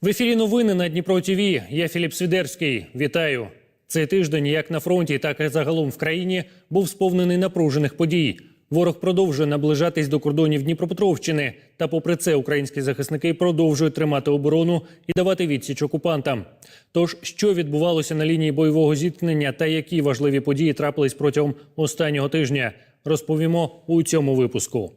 В ефірі новини на Дніпро ТВ. Я Філіп Свідерський. Вітаю. Цей тиждень, як на фронті, так і загалом в країні, був сповнений напружених подій. Ворог продовжує наближатись до кордонів Дніпропетровщини. Та, попри це, українські захисники продовжують тримати оборону і давати відсіч окупантам. Тож, що відбувалося на лінії бойового зіткнення та які важливі події трапились протягом останнього тижня, розповімо у цьому випуску.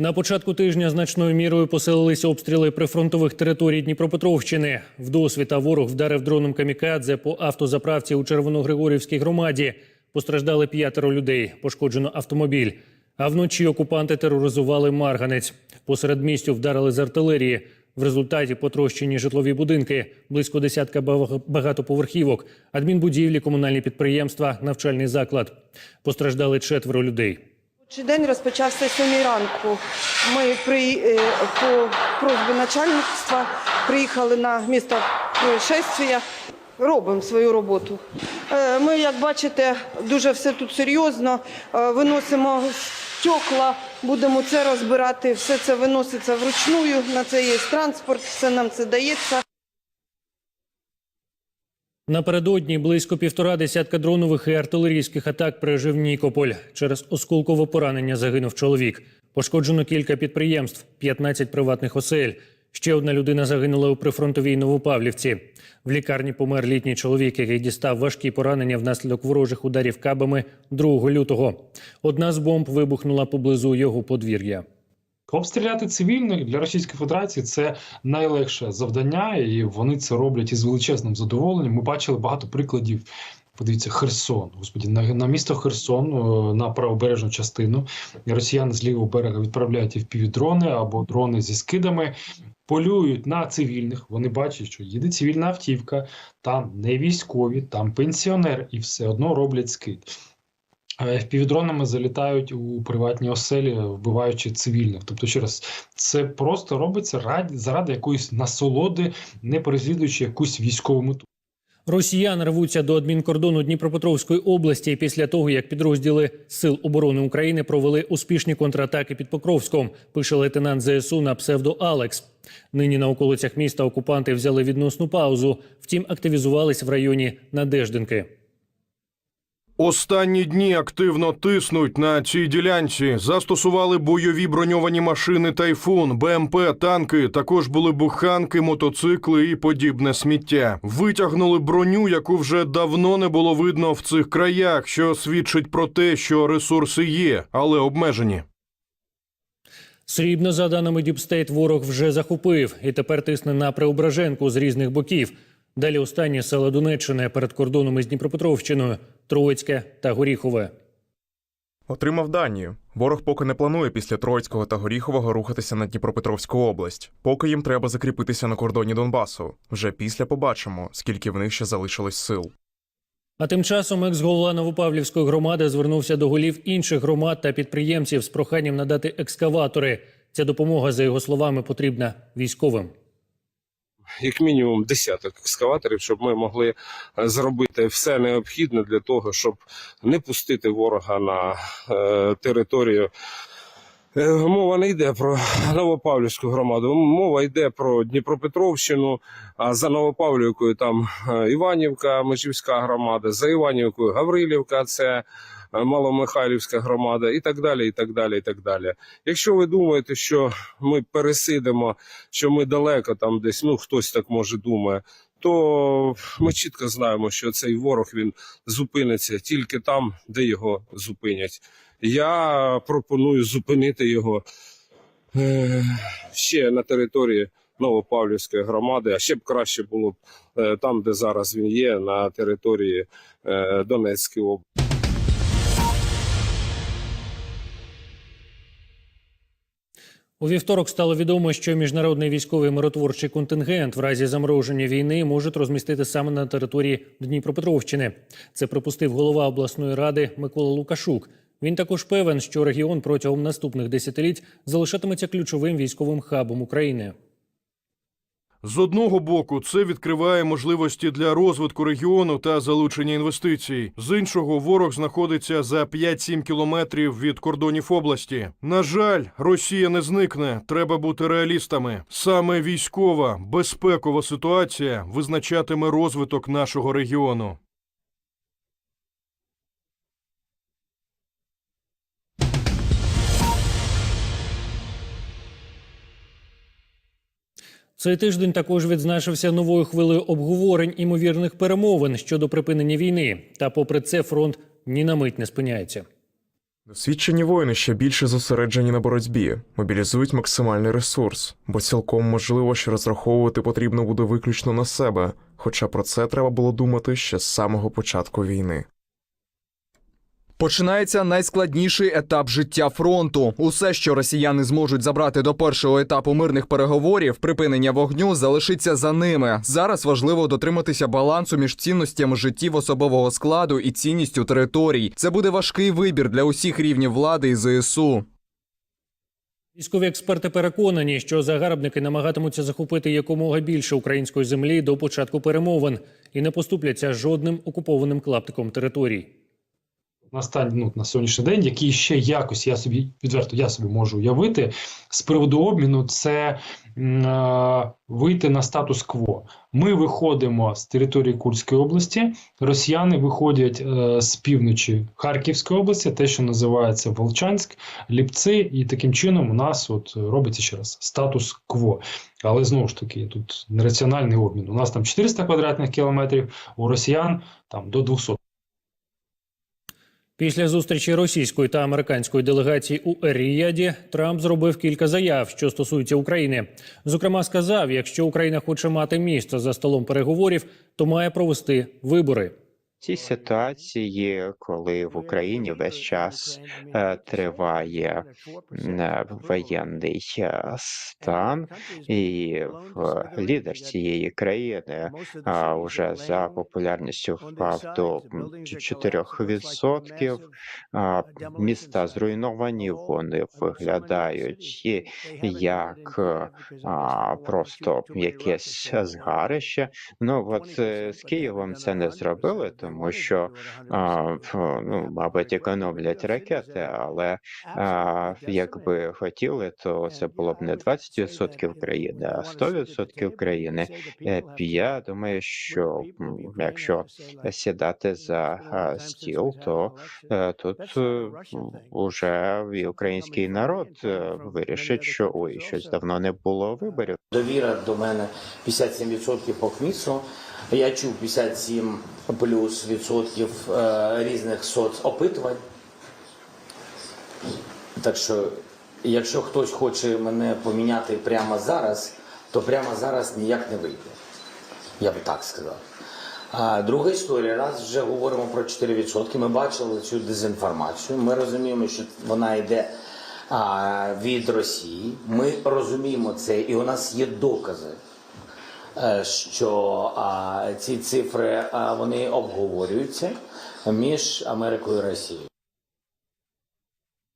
На початку тижня значною мірою посилилися обстріли прифронтових територій Дніпропетровщини. Вдосвіта ворог вдарив дроном камікадзе по автозаправці у Червоногригорівській громаді. Постраждали п'ятеро людей, пошкоджено автомобіль. А вночі окупанти тероризували Марганець. Посеред містю вдарили з артилерії. В результаті потрощені житлові будинки, близько десятка багатоповерхівок, адмінбудівлі, комунальні підприємства, навчальний заклад. Постраждали четверо людей. Робочий день розпочався 7 ранку. Ми при, е, по просьбі начальництва приїхали на місто происшествия. Робимо свою роботу. Е, Ми, як бачите, дуже все тут серйозно. Е, Виносимо стекла, будемо це розбирати. Все це виноситься вручную. На це є транспорт, все нам це дається. Напередодні близько півтора десятка дронових і артилерійських атак пережив Нікополь. Через осколкове поранення загинув чоловік. Пошкоджено кілька підприємств, 15 приватних осель. Ще одна людина загинула у прифронтовій Новопавлівці. В лікарні помер літній чоловік, який дістав важкі поранення внаслідок ворожих ударів кабами 2 лютого. Одна з бомб вибухнула поблизу його подвір'я. Обстріляти цивільних для Російської Федерації це найлегше завдання, і вони це роблять із величезним задоволенням. Ми бачили багато прикладів. Подивіться, Херсон, господі, на, на місто Херсон, е, на правобережну частину. Росіяни з лівого берега відправляють впівдрони або дрони зі скидами, полюють на цивільних. Вони бачать, що їде цивільна автівка, там не військові, там пенсіонер, і все одно роблять скид. Впівдронами залітають у приватні оселі, вбиваючи цивільних. Тобто, ще раз, це просто робиться раді заради якоїсь насолоди, не переслідуючи якусь військову мету. Росіяни рвуться до адмінкордону Дніпропетровської області після того, як підрозділи Сил оборони України провели успішні контратаки під Покровськом, пише лейтенант ЗСУ на псевдо Алекс. Нині на околицях міста окупанти взяли відносну паузу, втім активізувались в районі Надеждинки. Останні дні активно тиснуть на цій ділянці. Застосували бойові броньовані машини Тайфун, БМП, танки. Також були буханки, мотоцикли і подібне сміття. Витягнули броню, яку вже давно не було видно в цих краях, що свідчить про те, що ресурси є, але обмежені. Срібно, за даними Діпстейт, ворог вже захопив і тепер тисне на Преображенку з різних боків. Далі останні села Донеччини перед кордоном із Дніпропетровщиною, Троїцьке та Горіхове. Отримав дані. Ворог поки не планує після Троїцького та Горіхового рухатися на Дніпропетровську область. Поки їм треба закріпитися на кордоні Донбасу. Вже після побачимо, скільки в них ще залишилось сил. А тим часом екс-голова Новопавлівської громади звернувся до голів інших громад та підприємців з проханням надати екскаватори. Ця допомога, за його словами, потрібна військовим. Як мінімум десяток екскаваторів, щоб ми могли е, зробити все необхідне для того, щоб не пустити ворога на е, територію. Е, Мова не йде про Новопавлівську громаду, мова йде про Дніпропетровщину, а за Новопавлівкою там е, Іванівка, Межівська громада, за Іванівкою Гаврилівка, це Маломихайлівська громада і так далі. і так далі, і так далі. Якщо ви думаєте, що ми пересидимо, що ми далеко там десь, ну хтось так може думає, то ми чітко знаємо, що цей ворог він зупиниться тільки там, де його зупинять. Я пропоную зупинити його е, ще на території Новопавлівської громади, а ще б краще було б е, там, де зараз він є, на території е, Донецької області. У вівторок стало відомо, що міжнародний військовий миротворчий контингент в разі замороження війни можуть розмістити саме на території Дніпропетровщини. Це припустив голова обласної ради Микола Лукашук. Він також певен, що регіон протягом наступних десятиліть залишатиметься ключовим військовим хабом України. З одного боку, це відкриває можливості для розвитку регіону та залучення інвестицій. З іншого, ворог знаходиться за 5-7 кілометрів від кордонів області. На жаль, Росія не зникне. Треба бути реалістами. Саме військова безпекова ситуація визначатиме розвиток нашого регіону. Цей тиждень також відзначився новою хвилею обговорень імовірних перемовин щодо припинення війни. Та, попри це, фронт ні на мить не спиняється. Досвідчені воїни ще більше зосереджені на боротьбі, мобілізують максимальний ресурс, бо цілком можливо, що розраховувати потрібно буде виключно на себе, хоча про це треба було думати ще з самого початку війни. Починається найскладніший етап життя фронту. Усе, що росіяни зможуть забрати до першого етапу мирних переговорів, припинення вогню залишиться за ними. Зараз важливо дотриматися балансу між цінностями життів особового складу і цінністю територій. Це буде важкий вибір для усіх рівнів влади і ЗСУ. Військові експерти переконані, що загарбники намагатимуться захопити якомога більше української землі до початку перемовин і не поступляться жодним окупованим клаптиком територій. На стан, ну, на сьогоднішній день, який ще якось я собі відверто я собі можу уявити з приводу обміну, це е, вийти на статус-кво. Ми виходимо з території Курської області, росіяни виходять е, з півночі Харківської області, те, що називається Волчанськ, Ліпці, і таким чином у нас от робиться ще раз статус-кво. Але знову ж таки, тут нераціональний обмін. У нас там 400 квадратних кілометрів, у росіян там до 200. Після зустрічі російської та американської делегації у Ер-Ріяді Трамп зробив кілька заяв, що стосуються України. Зокрема, сказав, якщо Україна хоче мати місце за столом переговорів, то має провести вибори. Цій ситуації, коли в Україні весь час е, триває е, воєнний е, стан, і лідер цієї країни вже за популярністю впав до м, 4%. Міста зруйновані, вони виглядають як просто якесь згарище. Ну от з Києвом це не зробили, тому що а, ну, мабуть, економлять ракети, але а, якби хотіли, то це було б не 20% країни, а 100% країни. Е, Я думаю, що якщо сідати за стіл, то е, тут е, уже і український народ е, вирішить, що ой, щось давно не було виборів. Довіра до мене 57% по КМІСу. Я чув 57 плюс відсотків е, різних соцопитувань. Так що, якщо хтось хоче мене поміняти прямо зараз, то прямо зараз ніяк не вийде. Я би так сказав. Друга історія, раз вже говоримо про 4%, ми бачили цю дезінформацію. Ми розуміємо, що вона йде від Росії. Ми розуміємо це, і у нас є докази, що ці цифри вони обговорюються між Америкою і Росією.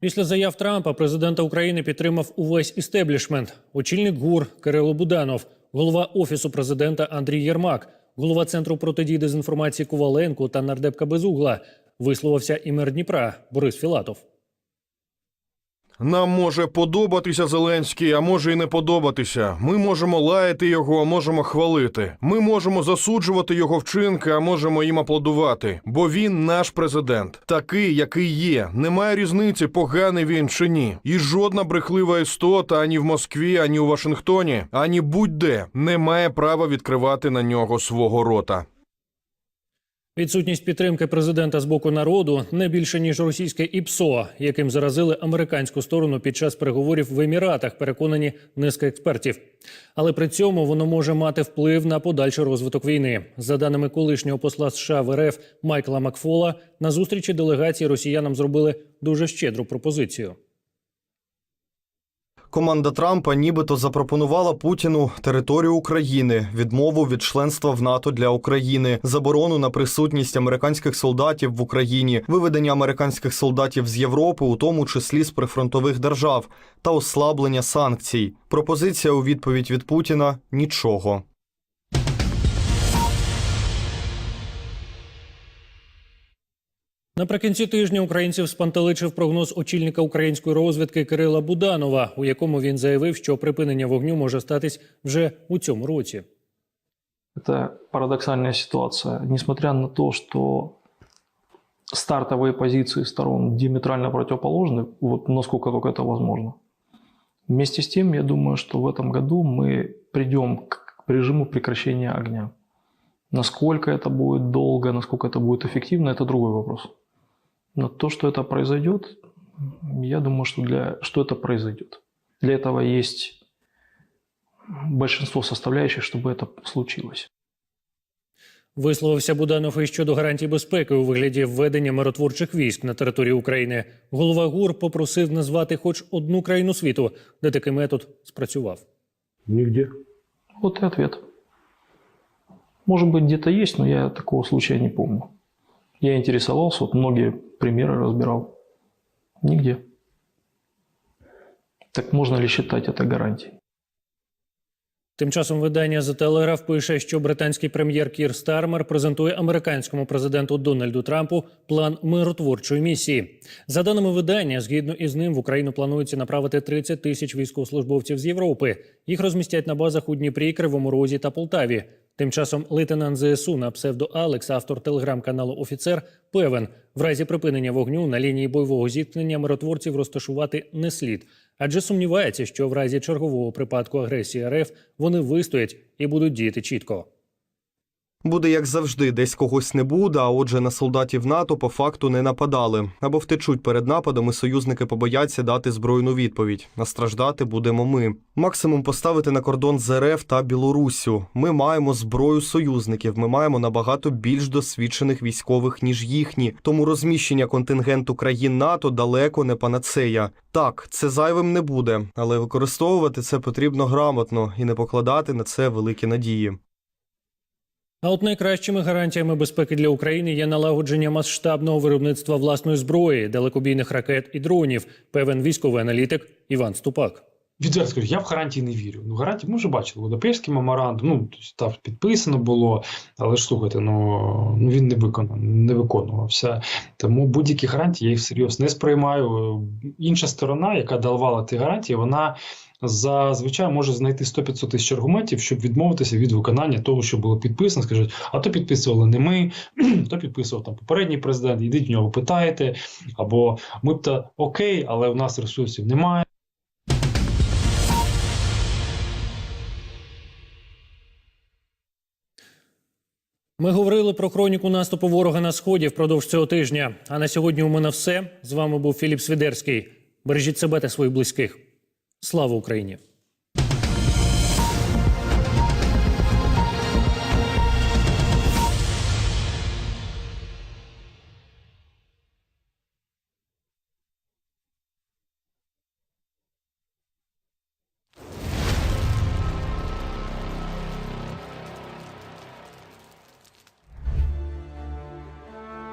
Після заяв Трампа президента України підтримав увесь істеблішмент. Очільник ГУР Кирило Буданов, голова офісу президента Андрій Єрмак, голова центру протидії дезінформації Коваленко та нардепка Безугла. Висловився і мер Дніпра Борис Філатов. Нам може подобатися Зеленський, а може і не подобатися. Ми можемо лаяти його, а можемо хвалити. Ми можемо засуджувати його вчинки, а можемо їм аплодувати. Бо він наш президент, такий, який є. Немає різниці, поганий він чи ні. І жодна брехлива істота ані в Москві, ані у Вашингтоні, ані будь-де не має права відкривати на нього свого рота. Відсутність підтримки президента з боку народу не більше ніж російське ІПСО, яким заразили американську сторону під час переговорів в Еміратах, переконані низка експертів. Але при цьому воно може мати вплив на подальший розвиток війни. За даними колишнього посла США в РФ Майкла Макфола, на зустрічі делегації росіянам зробили дуже щедру пропозицію. Команда Трампа нібито запропонувала Путіну територію України, відмову від членства в НАТО для України, заборону на присутність американських солдатів в Україні, виведення американських солдатів з Європи, у тому числі з прифронтових держав, та ослаблення санкцій. Пропозиція у відповідь від Путіна нічого. Наприкінці тижня українців спантеличив прогноз очільника української розвідки Кирила Буданова, у якому він заявив, що припинення вогню може статись вже у цьому році. Это парадоксальная ситуация. Несмотря на то, что стартовые позиции сторон диаметрально противоположны, вот насколько только это возможно. Вместе с тем, я думаю, что в этом году мы придем к режиму прекращения огня. Насколько это будет долго, насколько это будет эффективно, это другой вопрос. Но то, что это произойдет, я думаю, что, для, что это произойдет. Для этого есть большинство составляющих, чтобы это случилось. Висловився Буданов і щодо гарантій безпеки у вигляді введення миротворчих військ на території України. Голова ГУР попросив назвати хоч одну країну світу, де такий метод спрацював. Нигде. Вот и ответ. Может быть, где-то есть, но я такого случая не помню. Я интересовался, вот многие примеры разбирал. Нигде. Так можно ли считать это гарантией? Тим часом видання The Telegraph пише, що британський прем'єр Кір Стармер презентує американському президенту Дональду Трампу план миротворчої місії. За даними видання, згідно із ним в Україну планується направити 30 тисяч військовослужбовців з Європи. Їх розмістять на базах у Дніпрі, Кривому Розі та Полтаві. Тим часом лейтенант ЗСУ на псевдо Алекс, автор телеграм-каналу Офіцер, певен, в разі припинення вогню на лінії бойового зіткнення миротворців розташувати не слід, адже сумнівається, що в разі чергового припадку агресії РФ вони вистоять і будуть діяти чітко. Буде як завжди, десь когось не буде, а отже, на солдатів НАТО по факту не нападали. Або втечуть перед нападом, союзники побояться дати збройну відповідь. А страждати будемо ми. Максимум поставити на кордон з РФ та Білоруссю. Ми маємо зброю союзників. Ми маємо набагато більш досвідчених військових ніж їхні. Тому розміщення контингенту країн НАТО далеко не панацея. Так, це зайвим не буде, але використовувати це потрібно грамотно і не покладати на це великі надії. А от найкращими гарантіями безпеки для України є налагодження масштабного виробництва власної зброї, далекобійних ракет і дронів. Певен військовий аналітик Іван Ступак. Відверто скажу, я в гарантії не вірю. Ну, гарантії ми вже бачили. Будапештський меморандум, ну там підписано було, але ж слухайте, ну, ну він не виконав, не виконувався. Тому будь-які гарантії я їх всерйоз не сприймаю. Інша сторона, яка давала ті гарантії, вона зазвичай може знайти 100-500 тисяч аргументів, щоб відмовитися від виконання того, що було підписано. Скажуть, а то підписували не ми, то підписував там попередній президент. Йдіть в нього питаєте, або ми б то окей, але у нас ресурсів немає. Ми говорили про хроніку наступу ворога на сході впродовж цього тижня. А на сьогодні у мене все. З вами був Філіп Свідерський. Бережіть себе та своїх близьких. Слава Україні!